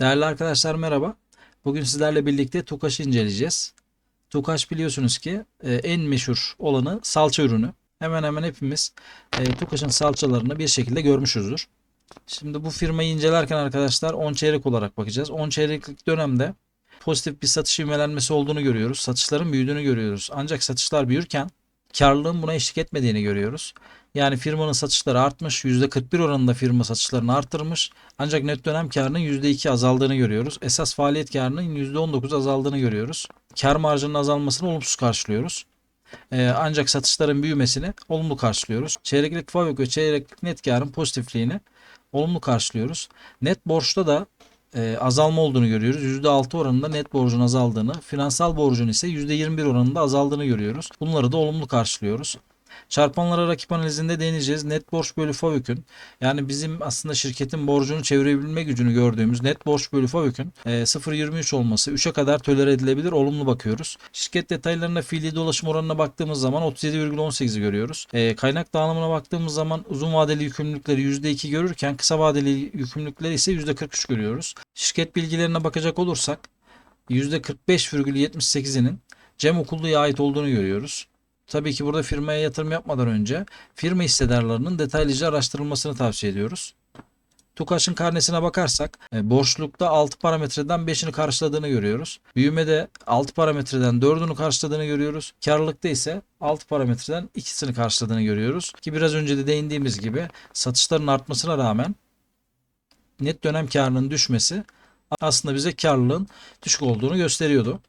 Değerli arkadaşlar merhaba. Bugün sizlerle birlikte Tukaş'ı inceleyeceğiz. Tukaş biliyorsunuz ki e, en meşhur olanı salça ürünü. Hemen hemen hepimiz e, Tukaş'ın salçalarını bir şekilde görmüşüzdür. Şimdi bu firmayı incelerken arkadaşlar 10 çeyrek olarak bakacağız. 10 çeyreklik dönemde pozitif bir satış ivmelenmesi olduğunu görüyoruz. Satışların büyüdüğünü görüyoruz. Ancak satışlar büyürken karlılığın buna eşlik etmediğini görüyoruz. Yani firmanın satışları artmış. %41 oranında firma satışlarını arttırmış. Ancak net dönem karının %2 azaldığını görüyoruz. Esas faaliyet karının %19 azaldığını görüyoruz. Kar marjının azalmasını olumsuz karşılıyoruz. Ee, ancak satışların büyümesini olumlu karşılıyoruz. Çeyreklik fabrik ve çeyreklik net karın pozitifliğini olumlu karşılıyoruz. Net borçta da e, azalma olduğunu görüyoruz. %6 oranında net borcun azaldığını, finansal borcun ise %21 oranında azaldığını görüyoruz. Bunları da olumlu karşılıyoruz. Çarpanlara rakip analizinde değineceğiz. Net borç bölü FAVÖK'ün yani bizim aslında şirketin borcunu çevirebilme gücünü gördüğümüz net borç bölü FAVÖK'ün e, 0.23 olması 3'e kadar tolere edilebilir olumlu bakıyoruz. Şirket detaylarına fiili dolaşım oranına baktığımız zaman 37,18'i görüyoruz. E, kaynak dağılımına baktığımız zaman uzun vadeli yükümlülükleri %2 görürken kısa vadeli yükümlülükleri ise %43 görüyoruz. Şirket bilgilerine bakacak olursak %45,78'inin Cem Okullu'ya ait olduğunu görüyoruz. Tabii ki burada firmaya yatırım yapmadan önce firma hissedarlarının detaylıca araştırılmasını tavsiye ediyoruz. TUKAŞ'ın karnesine bakarsak e, borçlulukta 6 parametreden 5'ini karşıladığını görüyoruz. Büyümede 6 parametreden 4'ünü karşıladığını görüyoruz. Karlılıkta ise 6 parametreden 2'sini karşıladığını görüyoruz. Ki biraz önce de değindiğimiz gibi satışların artmasına rağmen net dönem karının düşmesi aslında bize karlılığın düşük olduğunu gösteriyordu.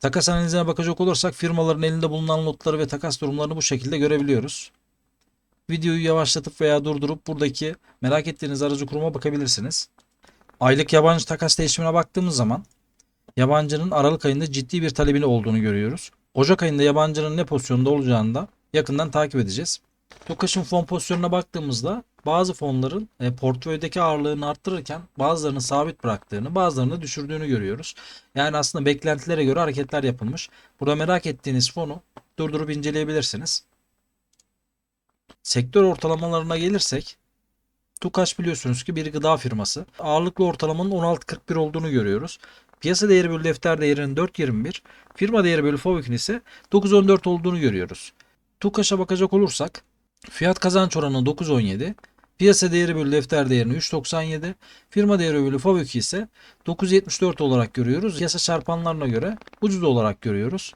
Takas analizine bakacak olursak firmaların elinde bulunan notları ve takas durumlarını bu şekilde görebiliyoruz. Videoyu yavaşlatıp veya durdurup buradaki merak ettiğiniz aracı kuruma bakabilirsiniz. Aylık yabancı takas değişimine baktığımız zaman yabancının Aralık ayında ciddi bir talebini olduğunu görüyoruz. Ocak ayında yabancının ne pozisyonda olacağını da yakından takip edeceğiz. TOKAŞ'ın fon pozisyonuna baktığımızda bazı fonların e, portföydeki ağırlığını arttırırken bazılarını sabit bıraktığını, bazılarını düşürdüğünü görüyoruz. Yani aslında beklentilere göre hareketler yapılmış. Burada merak ettiğiniz fonu durdurup inceleyebilirsiniz. Sektör ortalamalarına gelirsek TUKAŞ biliyorsunuz ki bir gıda firması. Ağırlıklı ortalamanın 16.41 olduğunu görüyoruz. Piyasa değeri bölü defter değerinin 4.21, firma değeri bölü FOVÖK'ün ise 9.14 olduğunu görüyoruz. TUKAŞ'a bakacak olursak fiyat kazanç oranı 9.17, piyasa değeri bölü defter değerini 3.97, firma değeri bölü FOVÖK ise 9.74 olarak görüyoruz. Piyasa çarpanlarına göre ucuz olarak görüyoruz.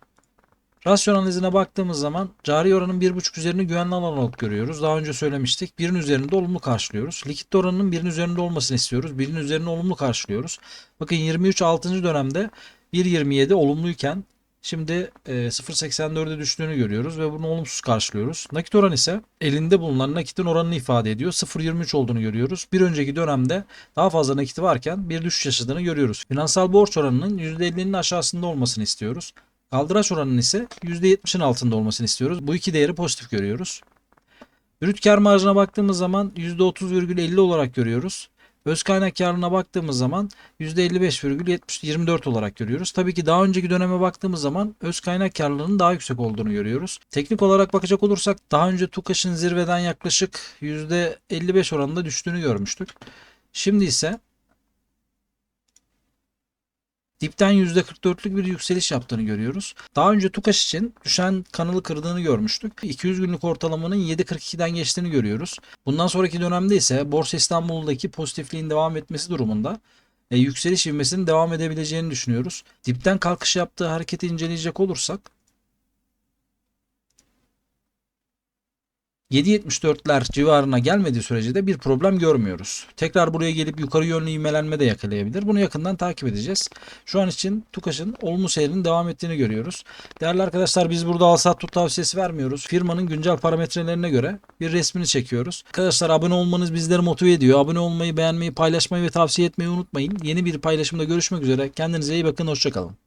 Rasyon analizine baktığımız zaman cari oranın 1.5 üzerini güvenli alan olarak görüyoruz. Daha önce söylemiştik. Birin üzerinde olumlu karşılıyoruz. Likit oranının birin üzerinde olmasını istiyoruz. Birin üzerinde olumlu karşılıyoruz. Bakın 23 6. dönemde 1.27 olumluyken şimdi e, 0.84'e düştüğünü görüyoruz ve bunu olumsuz karşılıyoruz. Nakit oran ise elinde bulunan nakitin oranını ifade ediyor. 0.23 olduğunu görüyoruz. Bir önceki dönemde daha fazla nakiti varken bir düşüş yaşadığını görüyoruz. Finansal borç oranının %50'nin aşağısında olmasını istiyoruz. Kaldıraç oranının ise %70'in altında olmasını istiyoruz. Bu iki değeri pozitif görüyoruz. Brüt kar marjına baktığımız zaman %30,50 olarak görüyoruz. Öz kaynak karlılığına baktığımız zaman %55,24 olarak görüyoruz. Tabii ki daha önceki döneme baktığımız zaman öz kaynak karlılığının daha yüksek olduğunu görüyoruz. Teknik olarak bakacak olursak daha önce TUKAŞ'ın zirveden yaklaşık %55 oranında düştüğünü görmüştük. Şimdi ise dipten %44'lük bir yükseliş yaptığını görüyoruz. Daha önce Tukaş için düşen kanalı kırdığını görmüştük. 200 günlük ortalamanın 7.42'den geçtiğini görüyoruz. Bundan sonraki dönemde ise Borsa İstanbul'daki pozitifliğin devam etmesi durumunda e, yükseliş ivmesinin devam edebileceğini düşünüyoruz. Dipten kalkış yaptığı hareketi inceleyecek olursak 7.74'ler civarına gelmediği sürece de bir problem görmüyoruz. Tekrar buraya gelip yukarı yönlü ivmelenme de yakalayabilir. Bunu yakından takip edeceğiz. Şu an için TUKAŞ'ın olumlu seyrinin devam ettiğini görüyoruz. Değerli arkadaşlar biz burada al sat tut tavsiyesi vermiyoruz. Firmanın güncel parametrelerine göre bir resmini çekiyoruz. Arkadaşlar abone olmanız bizleri motive ediyor. Abone olmayı, beğenmeyi, paylaşmayı ve tavsiye etmeyi unutmayın. Yeni bir paylaşımda görüşmek üzere. Kendinize iyi bakın. Hoşçakalın.